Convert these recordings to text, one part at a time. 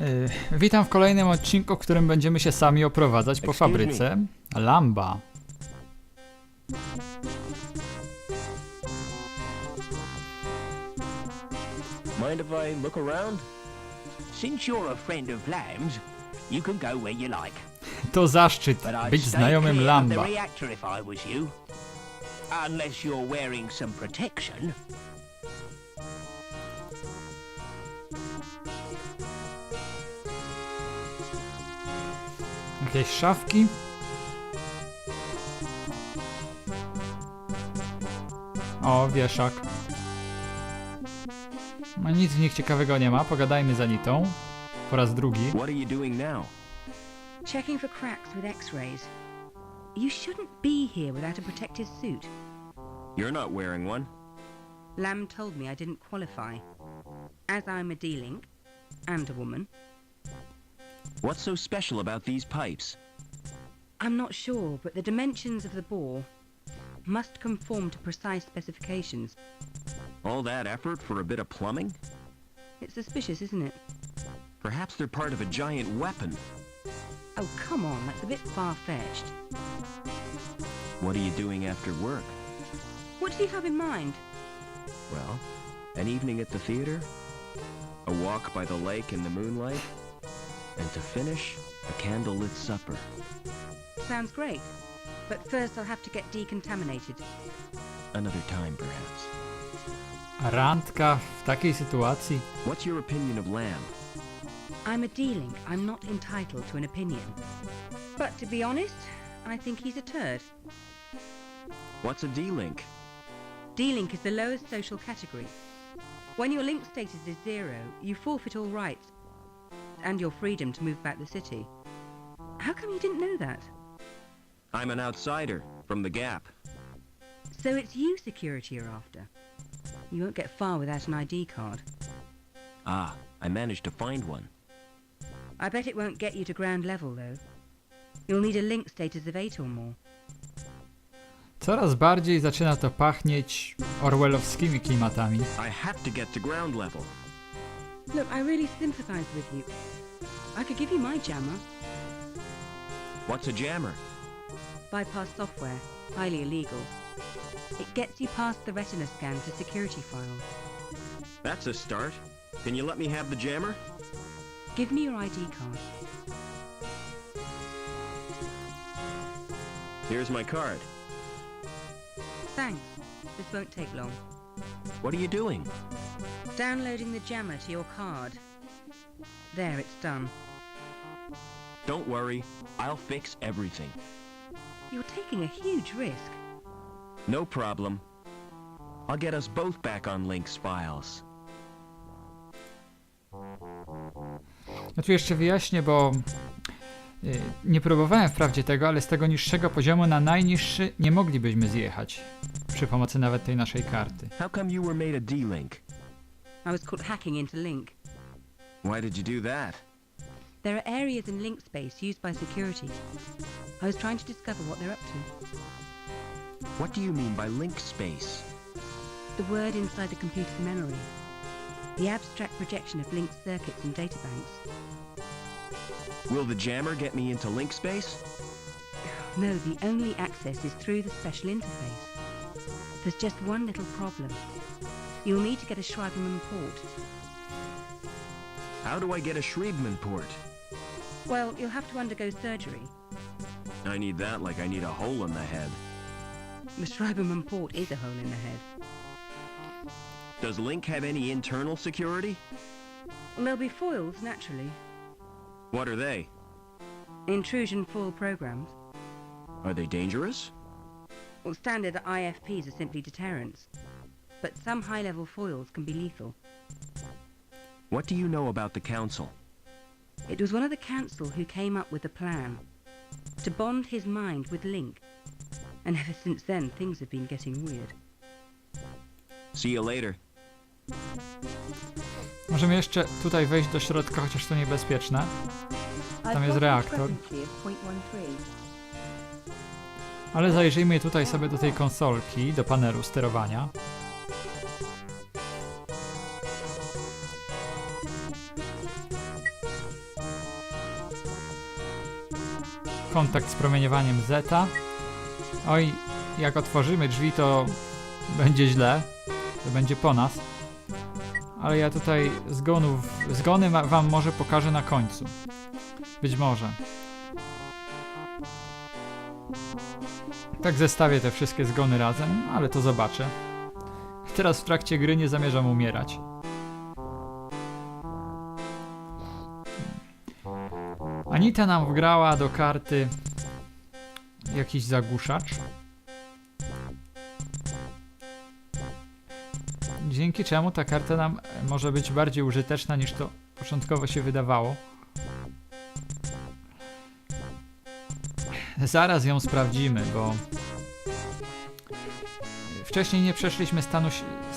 Y, Witam w kolejnym odcinku, w którym będziemy się sami oprowadzać po fabryce. Lamba. Mind if I look around? Since you're a friend of Lamb's, you can go where you like. To zaszczyt być znajomym Lamba. Unless you're wearing some protection. Jakieś szafki? O, wieszak. No nic w nich ciekawego nie ma, pogadajmy za Nitą. Po raz drugi. What are you doing now? Checking for cracks with x-rays. You shouldn't be here without a protective suit. You're not wearing one. Lamb told me I didn't qualify. As I'm a D-Link, and a woman, What's so special about these pipes? I'm not sure, but the dimensions of the bore must conform to precise specifications. All that effort for a bit of plumbing? It's suspicious, isn't it? Perhaps they're part of a giant weapon. Oh, come on, that's a bit far-fetched. What are you doing after work? What do you have in mind? Well, an evening at the theater, a walk by the lake in the moonlight, and to finish, a candlelit supper. Sounds great. But first I'll have to get decontaminated. Another time, perhaps. Randka w takiej sytuacji. What's your opinion of Lamb? I'm a D-Link. I'm not entitled to an opinion. But to be honest, I think he's a turd. What's a D-Link? D-Link is the lowest social category. When your link status is zero, you forfeit all rights and your freedom to move about the city. How come you didn't know that? I'm an outsider from the Gap. So it's you security you're after. You won't get far without an ID card. Ah, I managed to find one. I bet it won't get you to ground level though. You'll need a link status of 8 or more. Coraz bardziej zaczyna to pachnieć orwellowskimi klimatami. I have to get to ground level. Look, I really sympathize with you. I could give you my jammer. What's a jammer? Bypass software, highly illegal. It gets you past the retina scan to security files. That's a start. Can you let me have the jammer? Give me your ID card. Here's my card. Thanks. This won't take long. What are you doing? Downloading the jammer to your card. There, it's done. Don't worry, I'll fix everything. You're taking a huge risk. No problem. I'll get us both back on Link's files. Ja tu jeszcze wyjaśnię, bo y, nie próbowałem wprawdzie tego, ale z tego niższego poziomu na najniższy nie moglibyśmy zjechać. Przy pomocy nawet tej naszej karty. How come you were made a D-Link? I was caught hacking into Link. Why did you do that? There are areas in Link space used by security. I was trying to discover what they're up to. What do you mean by link space? The word inside the computer's memory. The abstract projection of linked circuits and databanks. Will the jammer get me into link space? No, the only access is through the special interface. There's just one little problem. You'll need to get a Schreiberman port. How do I get a Schriebman port? Well, you'll have to undergo surgery. I need that like I need a hole in the head. The Schreiberman port is a hole in the head. Does Link have any internal security? Well, there'll be foils, naturally. What are they? Intrusion foil programs. Are they dangerous? Well, standard IFPs are simply deterrents. But some high-level foils can be lethal. What do you know about the Council? It was one of the council who came up with the plan to bond his mind with Link. And ever since then, things have been getting weird. See you later. Możemy jeszcze tutaj wejść do środka, chociaż to niebezpieczne. Tam jest reaktor. Ale zajrzyjmy tutaj sobie do tej konsolki, do panelu sterowania. Kontakt z promieniowaniem zeta. Oj, jak otworzymy drzwi, to będzie źle. To będzie po nas. Ale ja tutaj zgonów, zgony wam może pokażę na końcu. Być może. Tak zestawię te wszystkie zgony razem, ale to zobaczę. Teraz w trakcie gry nie zamierzam umierać. Anita nam wgrała do karty jakiś zagłuszacz. Dzięki czemu ta karta nam może być bardziej użyteczna niż to początkowo się wydawało. Zaraz ją sprawdzimy, bo wcześniej nie przeszliśmy stanu,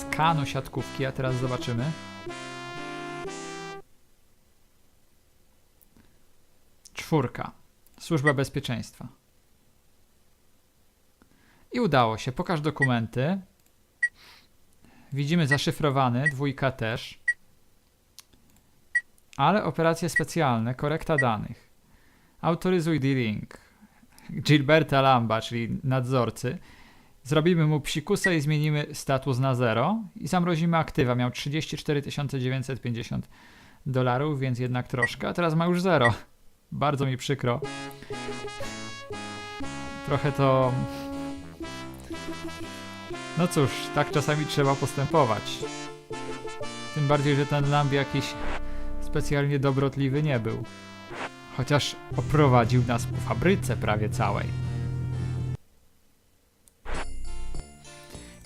skanu siatkówki, a teraz zobaczymy. Czwórka. Służba bezpieczeństwa. I udało się. Pokaż dokumenty. Widzimy zaszyfrowany, dwójka też. Ale operacje specjalne, korekta danych. Autoryzuj D-Link. Gilberta Lamba, czyli nadzorcy. Zrobimy mu psikusa i zmienimy status na 0 i zamrozimy aktywa. Miał 34 950 dolarów, więc jednak troszkę, a teraz ma już 0. Bardzo mi przykro. Trochę to. No cóż, tak czasami trzeba postępować. Tym bardziej, że ten Lamb jakiś specjalnie dobrotliwy nie był. Chociaż oprowadził nas po fabryce prawie całej.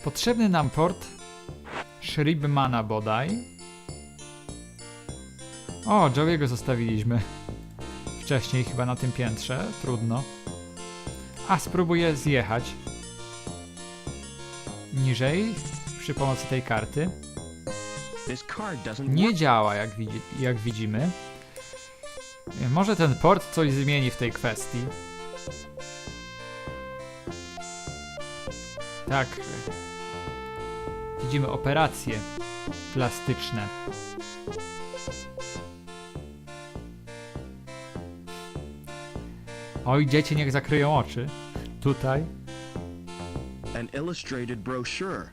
Potrzebny nam port Shribmana bodaj. O, Joey'ego zostawiliśmy. Wcześniej chyba na tym piętrze, trudno. A, spróbuję zjechać. Niżej, przy pomocy tej karty. Nie działa, jak, widzi, jak widzimy. Może ten port coś zmieni w tej kwestii. Tak. Widzimy operacje plastyczne. Oj, dzieci niech zakryją oczy. Tutaj. An illustrated brochure.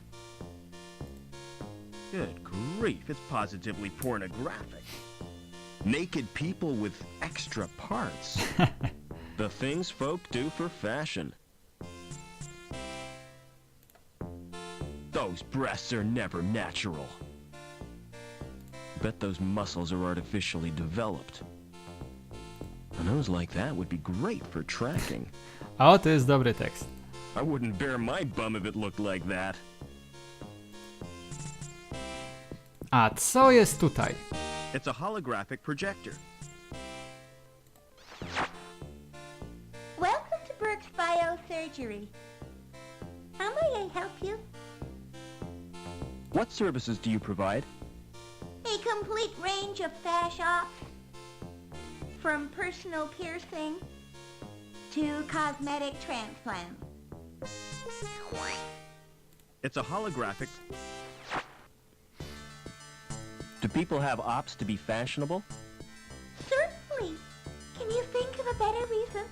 Good grief, it's positively pornographic. Naked people with extra parts. the things folk do for fashion. Those breasts are never natural. Bet those muscles are artificially developed. A nose like that would be great for tracking. A o, to jest dobry tekst. I wouldn't bare my bum if it looked like that. A co jest tutaj? It's a holographic projector. Welcome to Burke's Biosurgery. How may I help you? What services do you provide? A complete range of fash ops. From personal piercing to cosmetic transplants. It's a holographic. Do people have ops to be fashionable? Certainly. Can you think of a better reason?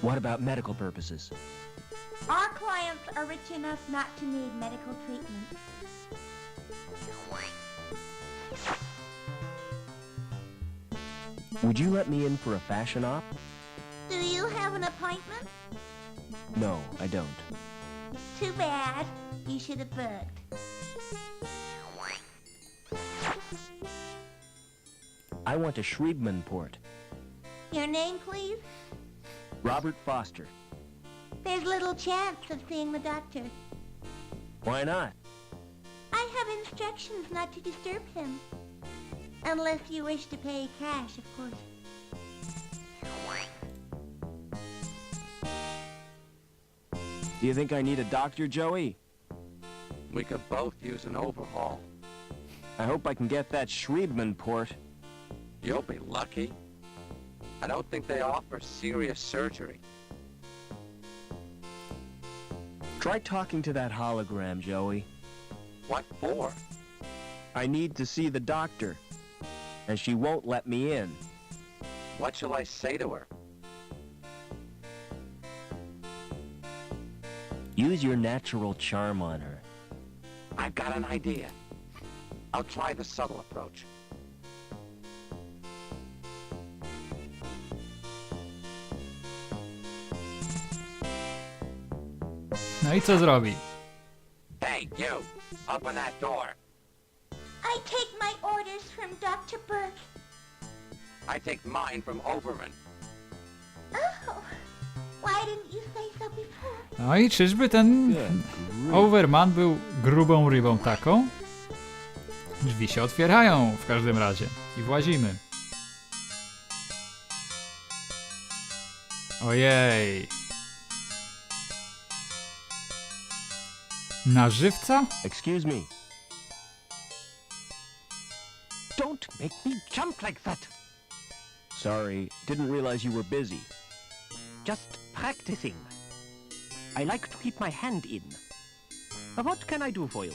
What about medical purposes? Our clients are rich enough not to need medical treatment. Would you let me in for a fashion op? Do you have an appointment? No, I don't. Too bad. You should have booked. I want a Schriebman port. Your name, please? Robert Foster. There's little chance of seeing the doctor. Why not? I have instructions not to disturb him. Unless you wish to pay cash, of course. Do you think I need a doctor, Joey? We could both use an overhaul. I hope I can get that Schriebman port. You'll be lucky. I don't think they offer serious surgery. Try talking to that hologram, Joey. What for? I need to see the doctor and she won't let me in. What shall I say to her? Use your natural charm on her. I've got an idea. I'll try the subtle approach. No i co zrobi? Hey, you! Open that door! I take my orders from Dr. Burke. I take mine from Overman. Oh, why didn't you say so before? No i czyżby ten Overman był grubą rybą taką? Drzwi się otwierają w każdym razie i włazimy. Ojej. Na żywca? Excuse me. Make me jump like that. Sorry, didn't realize you were busy. Just practicing. I like to keep my hand in. What can I do for you?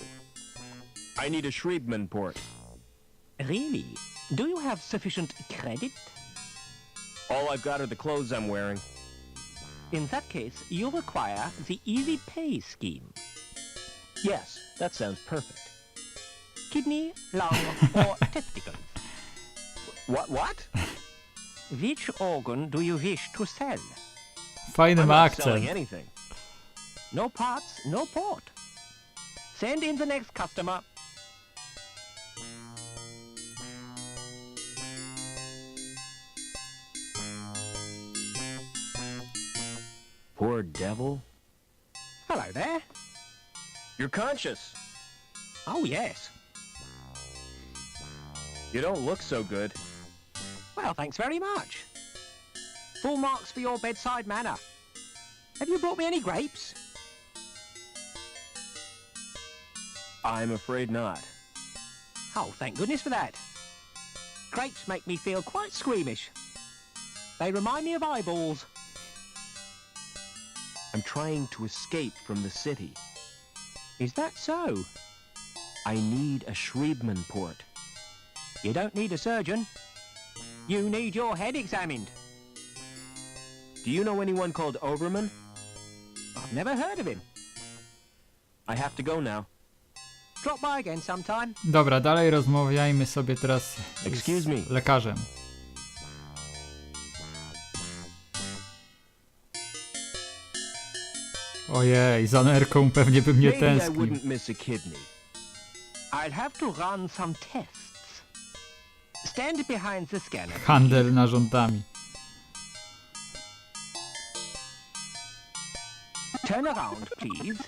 I need a Shriebman port. Really? Do you have sufficient credit? All I've got are the clothes I'm wearing. In that case, you require the Easy Pay scheme. Yes, that sounds perfect. Kidney, lung, or testicles. What? What? Which organ do you wish to sell? Fajny I'm not selling akcent. anything. No parts, no port. Send in the next customer. Poor devil. Hello there. You're conscious. Oh, yes. You don't look so good. Well, thanks very much. Full marks for your bedside manner. Have you brought me any grapes? I'm afraid not. Oh, thank goodness for that. Grapes make me feel quite squeamish. They remind me of eyeballs. I'm trying to escape from the city. Is that so? I need a Shriebman port. You don't need a surgeon. You need your head examined. Do you know anyone called Overman? I've never heard of him. I have to go now. Drop by again sometime. Dobra, dalej rozmawiajmy sobie teraz Excuse z me. lekarzem. Ojej, za nerką pewnie by mnie tęsknił. have to run some tests. Stand behind the scanner. Handel narządami. Turn around, please.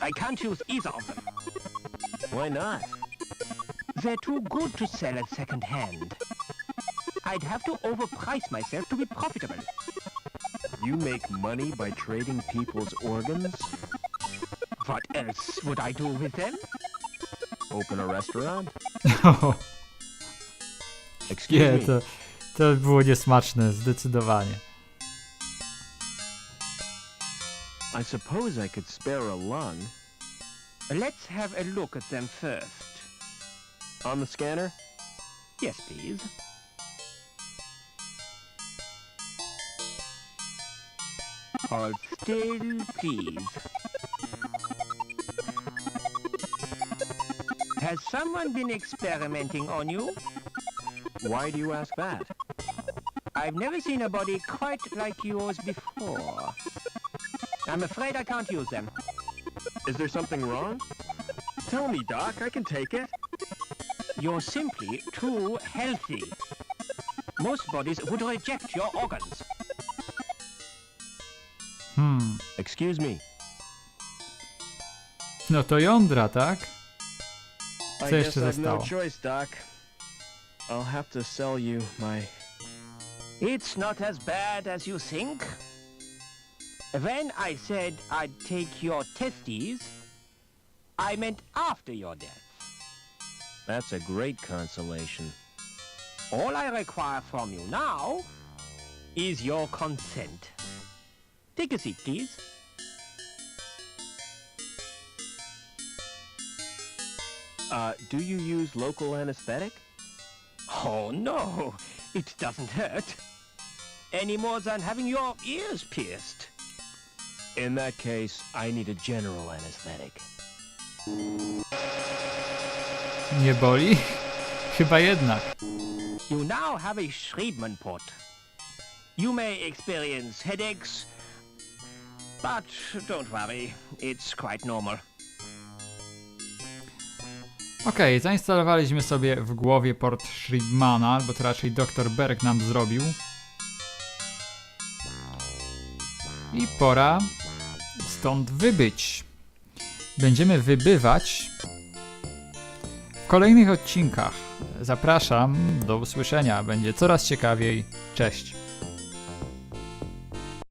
I can't use either of them. Why not? They're too good to sell at second hand. I'd have to overprice myself to be profitable. You make money by trading people's organs? What else would I do with them? Open a restaurant? Excuse Nie, me. to, to było niesmaczne, zdecydowanie. I suppose I could spare a lung. Let's have a look at them first. On the scanner? Yes, please. Hold still, please. Has someone been experimenting on you? Why do you ask that? I've never seen a body quite like yours before. I'm afraid I can't use them. Is there something wrong? Tell me, Doc. I can take it. You're simply too healthy. Most bodies would reject your organs. Hmm. Excuse me. No to jądra, tak? I Co guess jeszcze I've no choice, Doc. I'll have to sell you my... It's not as bad as you think. When I said I'd take your testes, I meant after your death. That's a great consolation. All I require from you now is your consent. Take a seat, please. Uh, do you use local anesthetic? Oh, no. It doesn't hurt. any more than having your ears pierced. In that case, I need a general anesthetic. Nie boli? Chyba jednak. You now have a Schriebman port. You may experience headaches, but don't worry, it's quite normal. Okej, zainstalowaliśmy sobie w głowie port Schriebmana, albo to raczej dr Berg nam zrobił. I pora stąd wybyć. Będziemy wybywać w kolejnych odcinkach. Zapraszam, do usłyszenia, będzie coraz ciekawiej. Cześć.